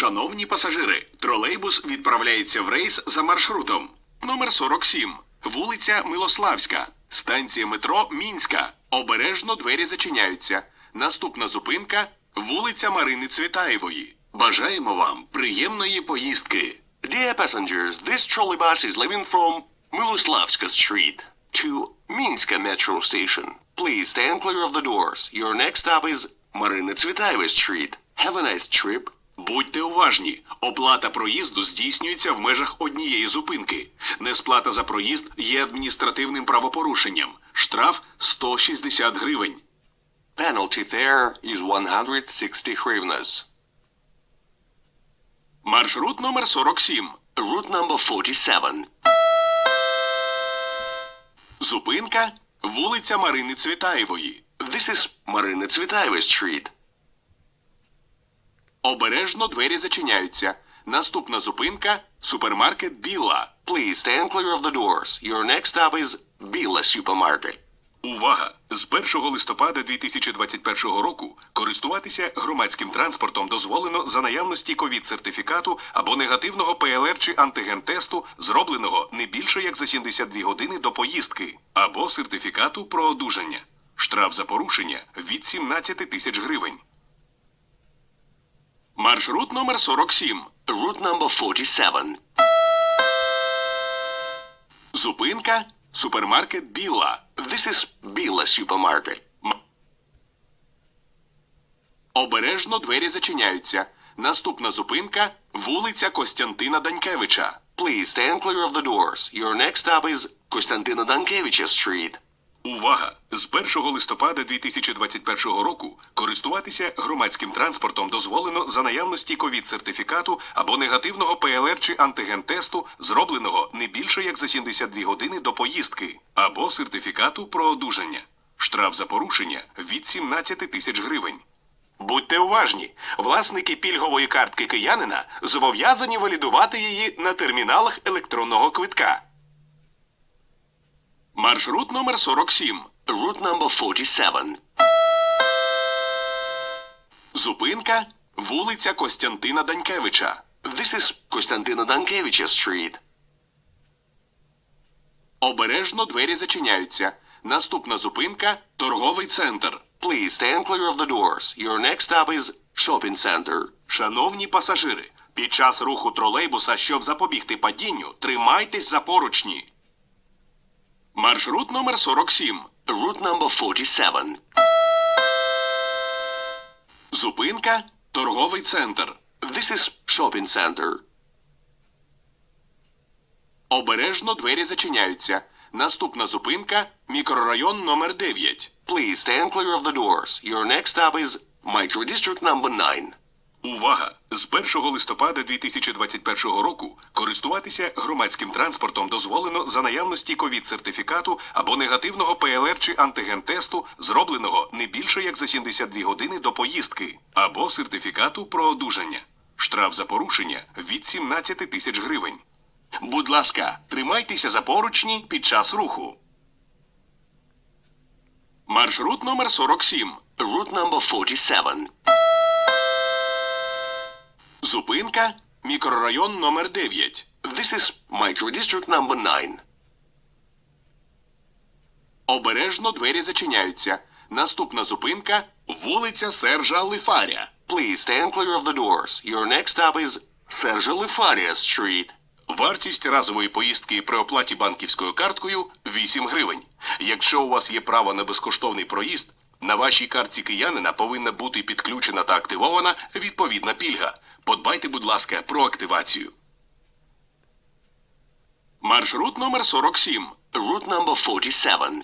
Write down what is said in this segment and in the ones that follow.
Шановні пасажири, тролейбус відправляється в рейс за маршрутом. Номер 47. Вулиця Милославська. Станція метро Мінська. Обережно двері зачиняються. Наступна зупинка вулиця Марини Цвітаєвої. Бажаємо вам приємної поїздки. Dear passengers, this trolleybus is leaving from Miloslavska Street to Minska Metro Station. Please stand clear of the doors. Your next stop is Marina Tsvetaeva Street. Have a nice trip. Будьте уважні, оплата проїзду здійснюється в межах однієї зупинки. Несплата за проїзд є адміністративним правопорушенням. Штраф 160 гривень. Penalty fare is 160 hryvnias. Маршрут номер 47. Route number 47. Зупинка вулиця Марини Цвітаєвої. This is Marina Tsvetaeva Street. Обережно двері зачиняються. Наступна зупинка супермаркет Біла. Please stand clear of the doors. Your next stop is Bila Supermarket. Увага! З 1 листопада 2021 року користуватися громадським транспортом дозволено за наявності ковід-сертифікату або негативного ПЛР чи антиген-тесту, зробленого не більше як за 72 години до поїздки, або сертифікату про одужання. Штраф за порушення від 17 тисяч гривень. Маршрут номер 47. Route number 47. Зупинка супермаркет Біла. This is Bila Supermarket. Обережно двері зачиняються. Наступна зупинка вулиця Костянтина Данькевича. Please stand clear of the doors. Your next stop is Konstantina Dankevich Street. Увага! З 1 листопада 2021 року користуватися громадським транспортом дозволено за наявності ковід-сертифікату або негативного ПЛР чи антиген-тесту, зробленого не більше як за 72 години до поїздки, або сертифікату про одужання. Штраф за порушення від 17 тисяч гривень. Будьте уважні, власники пільгової картки киянина зобов'язані валідувати її на терміналах електронного квитка. Маршрут номер 47. Route number 47. Зупинка вулиця Костянтина Данькевича. This is Konstantina Dankevich Street. Обережно двері зачиняються. Наступна зупинка торговий центр. Please stand clear of the doors. Your next stop is Shopping Center. Шановні пасажири, під час руху тролейбуса, щоб запобігти падінню, тримайтесь за поручні. Маршрут номер 47. Route number 47. Зупинка торговий центр. This is Shopping Center. Обережно двері зачиняються. Наступна зупинка мікрорайон номер 9. Please stand clear of the doors. Your next stop is Microdistrict number 9. Увага! З 1 листопада 2021 року користуватися громадським транспортом дозволено за наявності ковід-сертифікату або негативного ПЛР чи антиген-тесту, зробленого не більше як за 72 години до поїздки, або сертифікату про одужання. Штраф за порушення від 17 тисяч гривень. Будь ласка, тримайтеся за поручні під час руху. Маршрут номер 47. Route number 47. Зупинка мікрорайон номер 9. This is Microdistrict number 9. Обережно двері зачиняються. Наступна зупинка вулиця Сержа Лифаря. Please stand clear of the doors. Your next stop is Sergio Lifaria Street. Вартість разової поїздки при оплаті банківською карткою 8 гривень. Якщо у вас є право на безкоштовний проїзд, на вашій картці киянина повинна бути підключена та активована відповідна пільга. Подбайте, будь ласка, про активацію. Маршрут номер 47. Route number 47.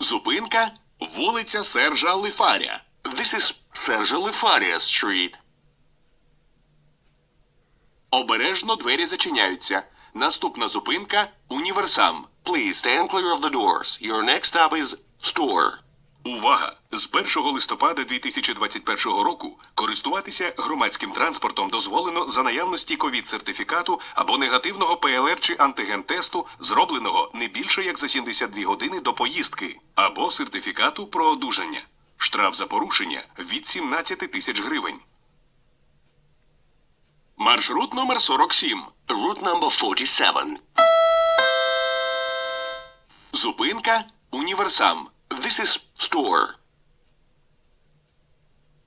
Зупинка вулиця Сержа Лифаря. This is Sergio Lifaria Street. Обережно двері зачиняються. Наступна зупинка універсам. Please stand clear of the doors. Your next stop is Store. Увага! З 1 листопада 2021 року користуватися громадським транспортом дозволено за наявності ковід-сертифікату або негативного ПЛР чи антиген-тесту, зробленого не більше як за 72 години до поїздки, або сертифікату про одужання. Штраф за порушення від 17 тисяч гривень. Маршрут номер 47. Route number 47. Зупинка Універсам. This is store.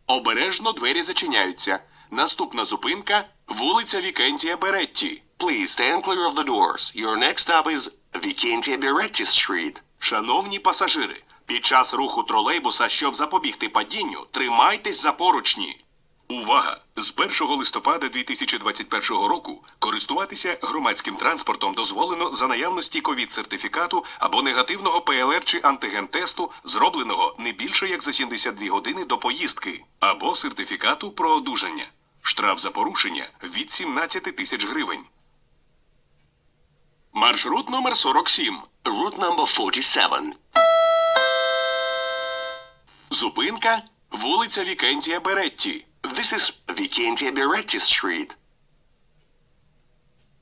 Обережно двері зачиняються. Наступна зупинка вулиця Вікентія Беретті. Please stand clear of the doors. Your next stop is Vicentia Beretti Street. Шановні пасажири, під час руху тролейбуса, щоб запобігти падінню, тримайтесь за поручні. Увага! З 1 листопада 2021 року користуватися громадським транспортом дозволено за наявності ковід-сертифікату або негативного ПЛР чи антиген-тесту, зробленого не більше як за 72 години до поїздки, або сертифікату про одужання. Штраф за порушення від 17 тисяч гривень. Маршрут номер 47. Route number 47. Зупинка вулиця Вікентія Беретті. This is Vicentia Beretti Street.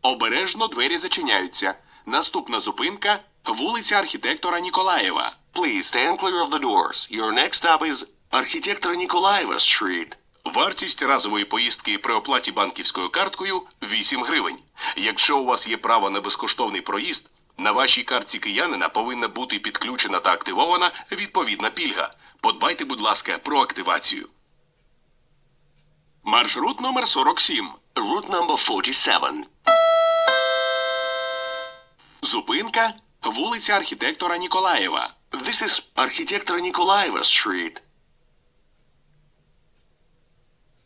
Обережно двері зачиняються. Наступна зупинка вулиця архітектора Ніколаєва. Please stand clear of the doors. Your next stop is Architector Nikolaeva Street. Вартість разової поїздки при оплаті банківською карткою 8 гривень. Якщо у вас є право на безкоштовний проїзд, на вашій картці киянина повинна бути підключена та активована відповідна пільга. Подбайте, будь ласка, про активацію. Маршрут номер 47. Route number 47. Зупинка вулиця архітектора Ніколаєва. This is Architector Nikolaeva Street.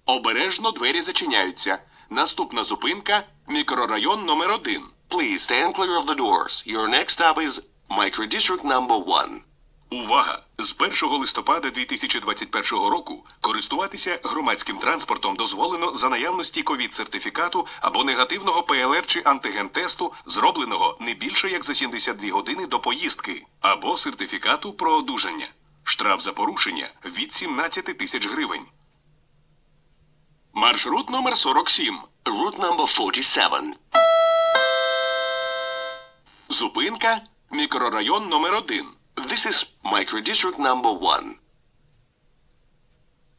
Обережно двері зачиняються. Наступна зупинка мікрорайон номер 1 Please stand clear of the doors. Your next stop is Microdistrict number 1. Увага! З 1 листопада 2021 року користуватися громадським транспортом дозволено за наявності ковід-сертифікату або негативного ПЛР чи антиген-тесту, зробленого не більше як за 72 години до поїздки, або сертифікату про одужання. Штраф за порушення від 17 тисяч гривень. Маршрут номер 47. Route number 47. Зупинка мікрорайон номер 1 This is Microdistrict number 1.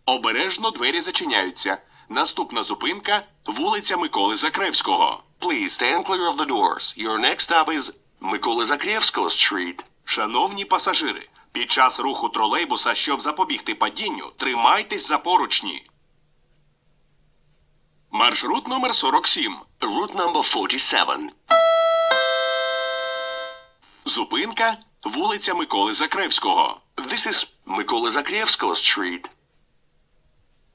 Обережно двері зачиняються. Наступна зупинка вулиця Миколи Закревського. Please stand clear of the doors. Your next stop is Mykola Zakrevskoe Street. Шановні пасажири, під час руху тролейбуса, щоб запобігти падінню, тримайтесь за поручні. Маршрут номер 47. Route number 47. Зупинка вулиця Миколи Закревського. This is Mykola Zakrevskoe Street.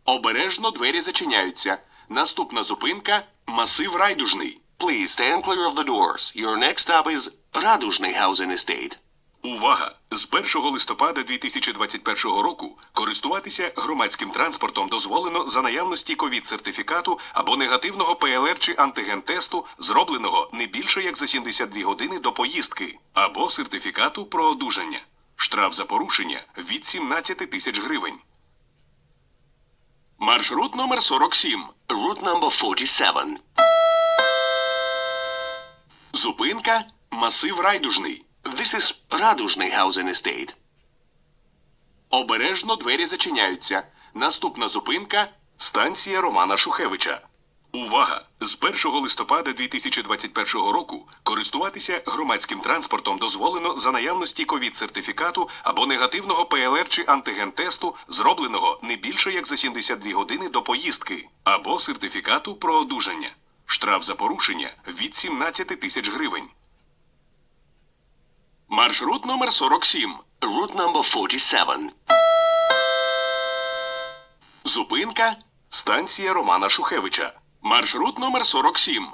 Обережно двері зачиняються. Наступна зупинка масив райдужний. Please stand clear of the doors. Your next stop is Radужный Housing Estate. Увага! З 1 листопада 2021 року користуватися громадським транспортом дозволено за наявності ковід-сертифікату або негативного ПЛР чи антиген-тесту, зробленого не більше як за 72 години до поїздки, або сертифікату про одужання. Штраф за порушення від 17 тисяч гривень. Маршрут номер 47. Route number 47. Зупинка масив райдужний. This is Housing Estate. Обережно двері зачиняються. Наступна зупинка станція Романа Шухевича. Увага! З 1 листопада 2021 року користуватися громадським транспортом дозволено за наявності ковід-сертифікату або негативного ПЛР чи антиген-тесту, зробленого не більше як за 72 години до поїздки, або сертифікату про одужання. Штраф за порушення від 17 тисяч гривень. Маршрут номер 47. Route number 47. Зупинка станція Романа Шухевича. Маршрут номер 47.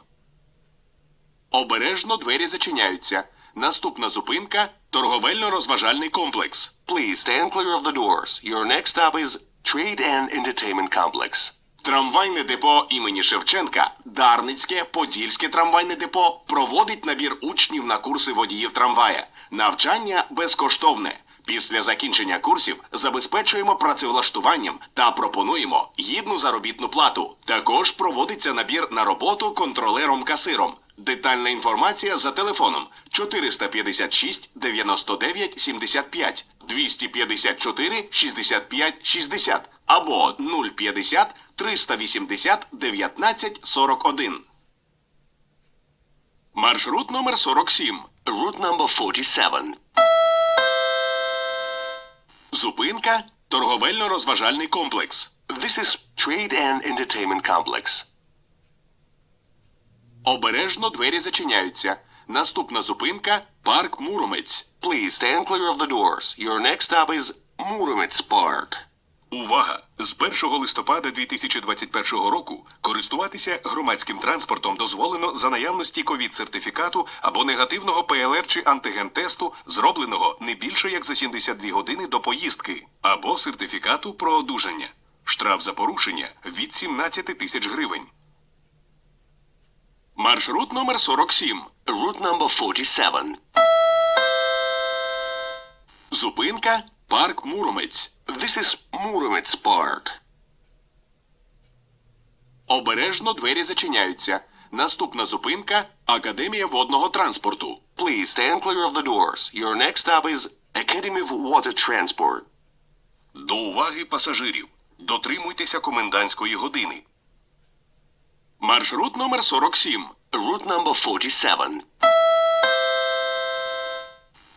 Обережно двері зачиняються. Наступна зупинка торговельно-розважальний комплекс. Please stand clear of the doors. Your next stop is Trade and Entertainment Complex. Трамвайне депо імені Шевченка, Дарницьке, Подільське трамвайне депо проводить набір учнів на курси водіїв трамвая. Навчання безкоштовне. Після закінчення курсів забезпечуємо працевлаштуванням та пропонуємо гідну заробітну плату. Також проводиться набір на роботу контролером-касиром. Детальна інформація за телефоном 456 99 75 254 65 60 або 050 380 19 41. Маршрут номер 47. Route number 47. Зупинка торговельно-розважальний комплекс. This is Trade and Entertainment Complex. Обережно двері зачиняються. Наступна зупинка парк Муромець. Please stand clear of the doors. Your next stop is Muromets Park. Увага! З 1 листопада 2021 року користуватися громадським транспортом дозволено за наявності ковід-сертифікату або негативного ПЛР чи антиген-тесту, зробленого не більше як за 72 години до поїздки, або сертифікату про одужання. Штраф за порушення від 17 тисяч гривень. Маршрут номер 47. Route number 47. Зупинка парк Муромець. This is Muromets Park. Обережно двері зачиняються. Наступна зупинка Академія водного транспорту. Please stand clear of the doors. Your next stop is Academy of Water Transport. До уваги пасажирів. Дотримуйтеся комендантської години. Маршрут номер 47. Route number 47.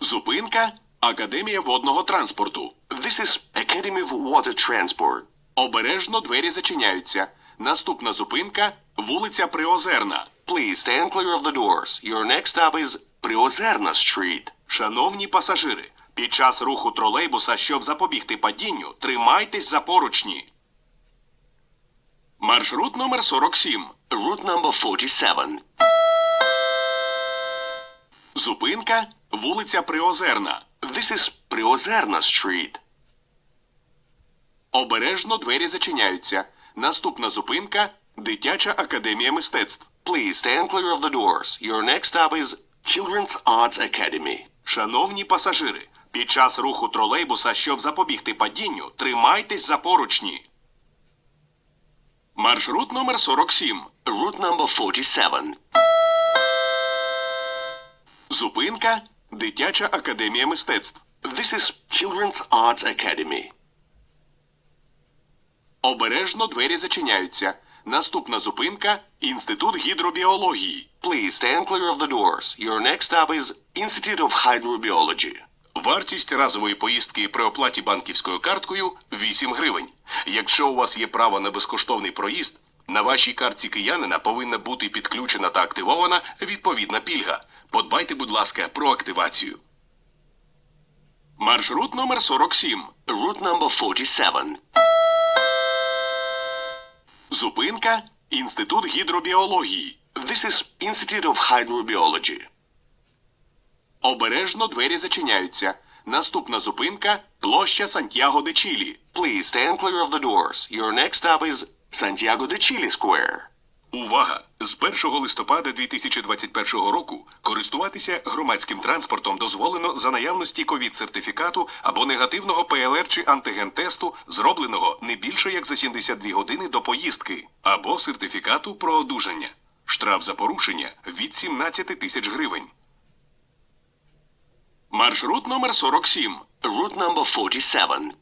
Зупинка Академія водного транспорту. This is Academy of Water Transport. Обережно двері зачиняються. Наступна зупинка вулиця Приозерна. Please stand clear of the doors. Your next stop is Priozerna Street. Шановні пасажири, під час руху тролейбуса, щоб запобігти падінню, тримайтесь за поручні. Маршрут номер 47. Route number 47. Зупинка вулиця Приозерна. This is Priozerna Street. Обережно двері зачиняються. Наступна зупинка Дитяча академія мистецтв. Please stand clear of the doors. Your next stop is Children's Arts Academy. Шановні пасажири, під час руху тролейбуса, щоб запобігти падінню, тримайтесь за поручні. Маршрут номер 47. Route number 47. Зупинка Дитяча академія мистецтв. This is Children's Arts Academy. Обережно двері зачиняються. Наступна зупинка Інститут гідробіології. Please stand clear of the doors. Your next stop is Institute of Hydrobiology. Вартість разової поїздки при оплаті банківською карткою 8 гривень. Якщо у вас є право на безкоштовний проїзд, на вашій картці киянина повинна бути підключена та активована відповідна пільга. Подбайте, будь ласка, про активацію. Маршрут номер 47. Route number 47. Зупинка Інститут гідробіології. This is Institute of Hydrobiology. Обережно двері зачиняються. Наступна зупинка площа Сантьяго де Чілі. Please stand clear of the doors. Your next stop is Santiago de Chile Square. Увага! З 1 листопада 2021 року користуватися громадським транспортом дозволено за наявності ковід-сертифікату або негативного ПЛР чи антиген-тесту, зробленого не більше як за 72 години до поїздки, або сертифікату про одужання. Штраф за порушення від 17 тисяч гривень. Маршрут номер 47. Route number 47.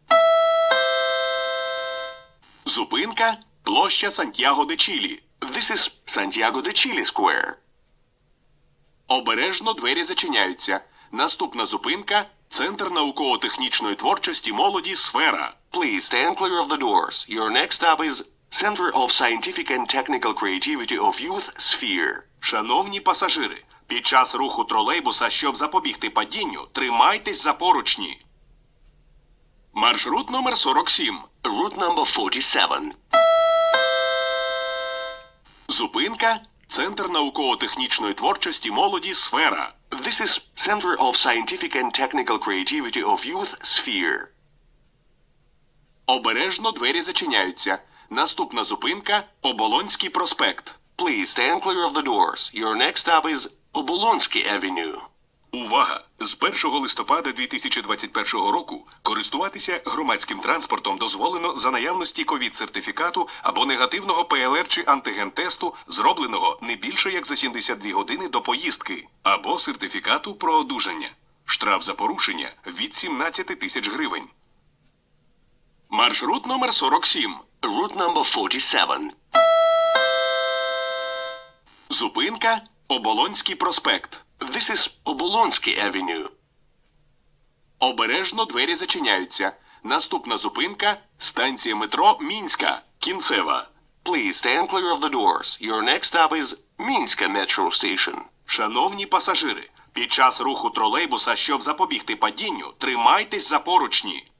Зупинка площа Сантьяго де Чілі. This is Santiago de Chile Square. Обережно двері зачиняються. Наступна зупинка Центр науково-технічної творчості молоді Сфера. Please stand clear of the doors. Your next stop is Center of Scientific and Technical Creativity of Youth Sphere. Шановні пасажири, під час руху тролейбуса, щоб запобігти падінню, тримайтесь за поручні. Маршрут номер 47. Route number 47. Зупинка Центр науково-технічної творчості молоді Сфера. This is Center of Scientific and Technical Creativity of Youth Sphere. Обережно двері зачиняються. Наступна зупинка Оболонський проспект. Please stand clear of the doors. Your next stop is Obolonsky Avenue. Увага! З 1 листопада 2021 року користуватися громадським транспортом дозволено за наявності ковід-сертифікату або негативного ПЛР чи антиген-тесту, зробленого не більше як за 72 години до поїздки, або сертифікату про одужання. Штраф за порушення від 17 тисяч гривень. Маршрут номер 47. Route number 47. Зупинка Оболонський проспект. This is Obolonsky Avenue. Обережно двері зачиняються. Наступна зупинка станція метро Мінська. Кінцева. Please stand clear of the doors. Your next stop is Minska Metro Station. Шановні пасажири, під час руху тролейбуса, щоб запобігти падінню, тримайтесь за поручні.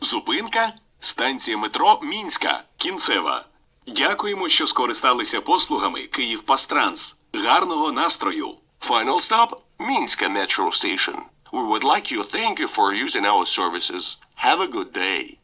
Зупинка станція метро Мінська. Кінцева. Дякуємо, що скористалися послугами Київ Пастранс. Гарного настрою! Final stop, Мінська Metro Station. We would like you thank you for using our services. Have a good day.